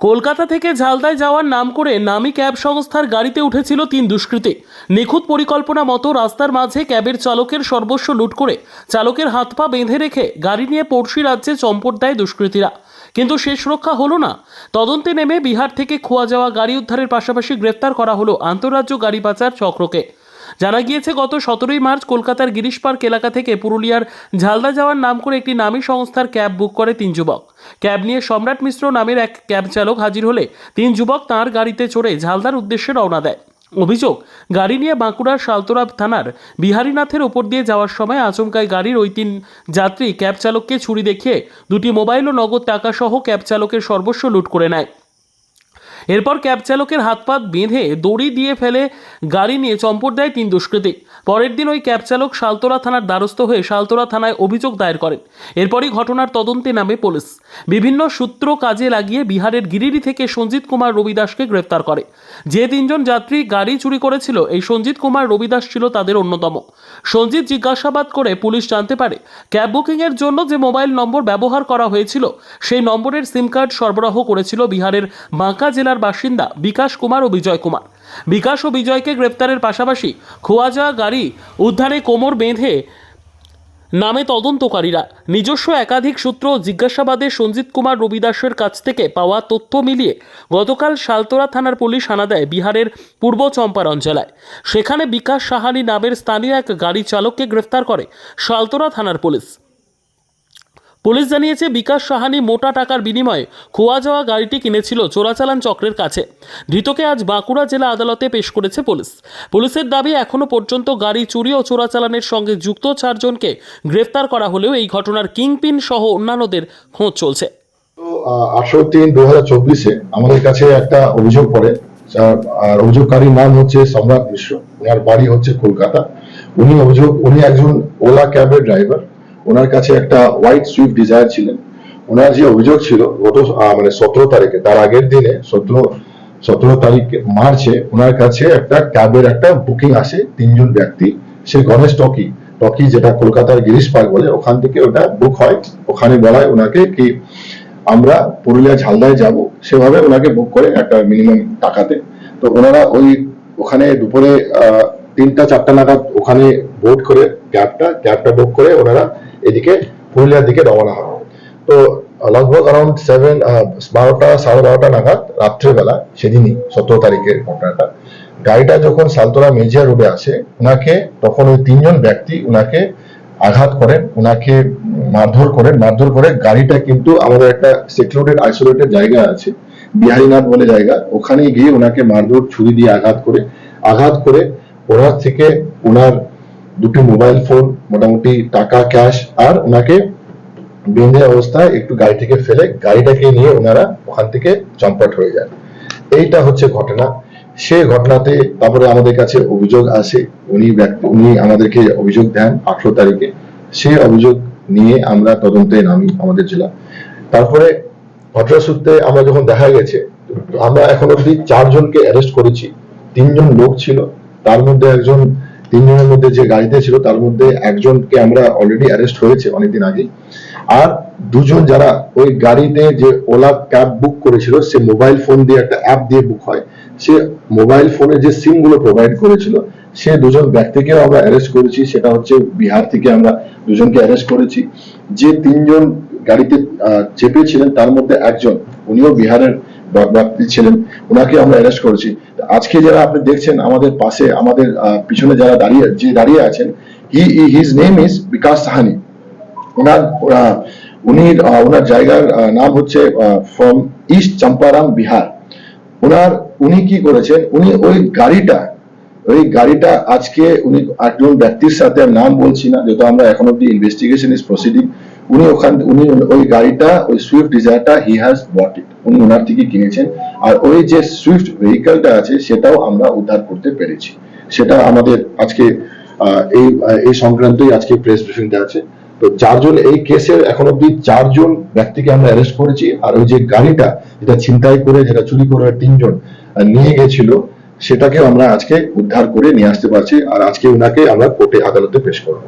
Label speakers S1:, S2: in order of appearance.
S1: কলকাতা থেকে ঝালদায় যাওয়ার নাম করে নামি ক্যাব সংস্থার গাড়িতে উঠেছিল তিন দুষ্কৃতী। নিখুঁত পরিকল্পনা মতো রাস্তার মাঝে ক্যাবের চালকের সর্বস্ব লুট করে চালকের হাত পা বেঁধে রেখে গাড়ি নিয়ে পড়শি রাজ্যে চম্পট দেয় দুষ্কৃতীরা। কিন্তু শেষ রক্ষা হলো না। তদন্তে নেমে বিহার থেকে খোয়া যাওয়া গাড়ি উদ্ধারের পাশাপাশি গ্রেপ্তার করা হলো আন্তঃরাজ্য গাড়ি পাচার চক্রকে। জানা গিয়েছে, গত সতেরোই মার্চ কলকাতার গিরিশ পার্ক এলাকা থেকে পুরুলিয়ার ঝালদা যাওয়ার নাম করে একটি নামী সংস্থার ক্যাব বুক করে তিন যুবক। ক্যাব নিয়ে সম্রাট মিশ্র নামের এক ক্যাব চালক হাজির হলে তিন যুবক তাঁর গাড়িতে চড়ে ঝালদার উদ্দেশ্যে রওনা দেয়। অভিযোগ, গাড়ি নিয়ে বাঁকুড়ার সালতোরা থানার বিহারীনাথের ওপর দিয়ে যাওয়ার সময় আচমকায় গাড়ির ওই তিন যাত্রী ক্যাব চালককে ছুরি দেখিয়ে দুটি মোবাইল ও নগদ টাকা সহ ক্যাব চালকের সর্বস্ব লুট করে নেয়। এরপর ক্যাব চালকের হাত পা বেঁধে দড়ি দিয়ে ফেলে গাড়ি নিয়ে চম্পট দেয় তিন দুষ্কৃতী। পরের দিন ওই ক্যাব চালক শালতোরা থানার দ্বারস্থ হয়ে শালতোরা থানায় অভিযোগ দায়ের করেন। এরপরই ঘটনার তদন্তে নামে পুলিশ। বিভিন্ন সূত্র কাজে লাগিয়ে বিহারের গিরিডি থেকে সঞ্জিত কুমার রবিদাসকে গ্রেপ্তার করে। যে তিনজন যাত্রী গাড়ি চুরি করেছিল, এই সঞ্জিত কুমার রবিদাস ছিল তাদের অন্যতম। সঞ্জিত জিজ্ঞাসাবাদ করে পুলিশ জানতে পারে, ক্যাব বুকিংয়ের জন্য যে মোবাইল নম্বর ব্যবহার করা হয়েছিল, সেই নম্বরের সিম কার্ড সরবরাহ করেছিল বিহারের বাঁকা জেলার বাসিন্দা বিকাশ কুমার ও বিজয় কুমার। বিকাশ ও বিজয়কে গ্রেপ্তারের পাশাপাশি খোয়া যাওয়া গাড়ি উদ্ধারে কোমর বেঁধে নামে তদন্তকারীরা। নিজস্ব একাধিক সূত্র জিজ্ঞাসাবাদে সঞ্জিত কুমার রবিদাসের কাছ থেকে পাওয়া তথ্য মিলিয়ে গতকাল শালতোরা থানার পুলিশ হানা দেয় বিহারের পূর্ব চম্পারণ জেলায়। সেখানে বিকাশ সাহানি নামের স্থানীয় এক গাড়ি চালককে গ্রেফতার করে শালতোরা থানার পুলিশ। পুলিশ জানিয়েছে, বিকাশ সাহানি মোটা টাকার বিনিময়ে খোয়া যাওয়া গাড়িটি কিনেছিল চোরাচালান চক্রের কাছে। ধৃতকে আজ বাঁকুড়া জেলা আদালতে পেশ করেছে পুলিশ। পুলিশের দাবি এখনও পর্যন্ত গাড়ি চুরি ও চোরাচালানের সঙ্গে যুক্ত চারজনকে গ্রেফতার করা হলেও এই ঘটনার কিংপিন সহ অন্যান্যদের খোঁজ চলছে।
S2: আঠারো তিন দু হাজার চব্বিশে আমাদের কাছে একটা অভিযোগ পড়ে। আর অভিযোগকারীর নাম হচ্ছে সম্রাট মিশ্র ওনার বাড়ি হচ্ছে কলকাতা। উনি অভিযোগ, উনি একজন ওলা ক্যাবের ড্রাইভার। ওনার কাছে একটা হোয়াইট সুইফট ডিজায়ার ছিলেন। ওনার যে অভিযোগ ছিল, গত মানে সতেরো তারিখে, তার আগের দিনে, সতেরো সতেরো তারিখ, মার্চে, ওনার কাছে একটা ক্যাবের একটা বুকিং আসে, তিনজন ব্যক্তি। সে গণেশ টকি টকি যেটা কলকাতার গিরিশ পার্ক বলে, ওখান থেকে ওটা বুক হয়। ওখানে বলা হয় ওনাকে কি আমরা পুরুলিয়া ঝালদায় যাব। সেভাবে ওনাকে বুক করে একটা মিনিমাম টাকাতে। তো ওনারা ওই ওখানে দুপুরে তিনটা, চারটা নাগাদ ওখানে বোট করে, ক্যাবটা ক্যাবটা বুক করে ওনারা এদিকে পুরুলিয়ার দিকে রওনা হয় তো, লগভগ অ্যারাউন্ড সেভেন বারোটা, সাড়ে বারোটা নাগাদ রাত্রেবেলা, সেদিনই সতেরো তারিখের ঘটনাটা। গাড়িটা যখন সালতোরা মেজিয়া রোডে আসে ওনাকে তখন ওই তিনজন ব্যক্তি ওনাকে আঘাত করেন ওনাকে মারধর করেন, মারধর করে গাড়িটা কিন্তু আমাদের একটা সিকিউরিটেড আইসোলেটেড জায়গা আছে, বিহারীনাথ বলে জায়গা ওখানে গিয়ে ওনাকে মারধর, ছুরি দিয়ে আঘাত করে আঘাত করে ওনার থেকে ওনার দুটি মোবাইল ফোন মোটামুটি টাকা ক্যাশ আর ওনাকে বেঁধে অবস্থায় একটু গাড়ি থেকে ফেলে, গাড়িটাকে নিয়ে ওনারা ওখান থেকে চম্পট হয়ে যান। এইটা হচ্ছে ঘটনা। সে ঘটনাতে তারপরে আমাদের কাছে অভিযোগ আসে, উনি ব্যক্তি, উনি আমাদেরকে অভিযোগ দেন আঠারো তারিখে। সে অভিযোগ নিয়ে আমরা তদন্তে নামি আমাদের জেলা। তারপরে ঘটনা সূত্রে আমরা যখন দেখা গেছে, আমরা এখন অব্দি চারজনকে অ্যারেস্ট করেছি। তিনজন লোক ছিল। তার মধ্যে একজন তিনজনের মধ্যে যে গাড়িতে ছিল, তার মধ্যে একজনকে আমরা অলরেডি অ্যারেস্ট হয়েছে অনেকদিন আগে আর দুজন যারা ওই গাড়িতে যে ওলা ক্যাব বুক করেছিল, সে মোবাইল ফোন দিয়ে একটা অ্যাপ দিয়ে বুক হয়। সে মোবাইল ফোনে যে সিমগুলো প্রোভাইড করেছিল, সে দুজন ব্যক্তিকেও আমরা অ্যারেস্ট করেছি। সেটা হচ্ছে বিহার থেকে আমরা দুজনকে অ্যারেস্ট করেছি। যে তিনজন গাড়িতে চেপেছিলেন, তার মধ্যে একজন, উনিও বিহারের ব্যক্তি ছিলেন, ওনাকে আমরা অ্যারেস্ট করেছি। আজকে যারা আপনি দেখছেন আমাদের পাশে, আমাদের পিছনে যারা দাঁড়িয়ে, যে দাঁড়িয়ে আছেন he his name is Bikash Sahani. ওনার উনি ওনার জায়গার নাম হচ্ছে ফ্রম ইস্ট চম্পারাম বিহার ওনার, উনি কি করেছেন, উনি ওই গাড়িটা ওই গাড়িটা আজকে উনি একজন ব্যক্তির সাথে নাম বলছি না, যেহেতু আমরা এখন অব্দি ইনভেস্টিগেশন ইজ প্রসিডিং উনি ওখান, উনি ওই গাড়িটা, ওই সুইফট ডিজায়ারটা হি হ্যাজ বট ইট উনি ওনার থেকে কিনেছেন। আর ওই যে সুইফট ভেহিকলটা আছে, সেটাও আমরা উদ্ধার করতে পেরেছি। সেটা আমাদের আজকে এই এই সংক্রান্তই আজকে প্রেস ব্রিফিংটা আছে। তো চারজন, এই কেসের এখন অব্দি চারজন ব্যক্তিকে আমরা অ্যারেস্ট করেছি। আর ওই যে গাড়িটা, যেটা ছিনতাই করে, যেটা চুরি করে তিনজন নিয়ে গেছিল সেটাকে আমরা আজকে উদ্ধার করে নিয়ে আসতে পারছি। আর আজকে ওনাকে আমরা কোর্টে আদালতে পেশ করব।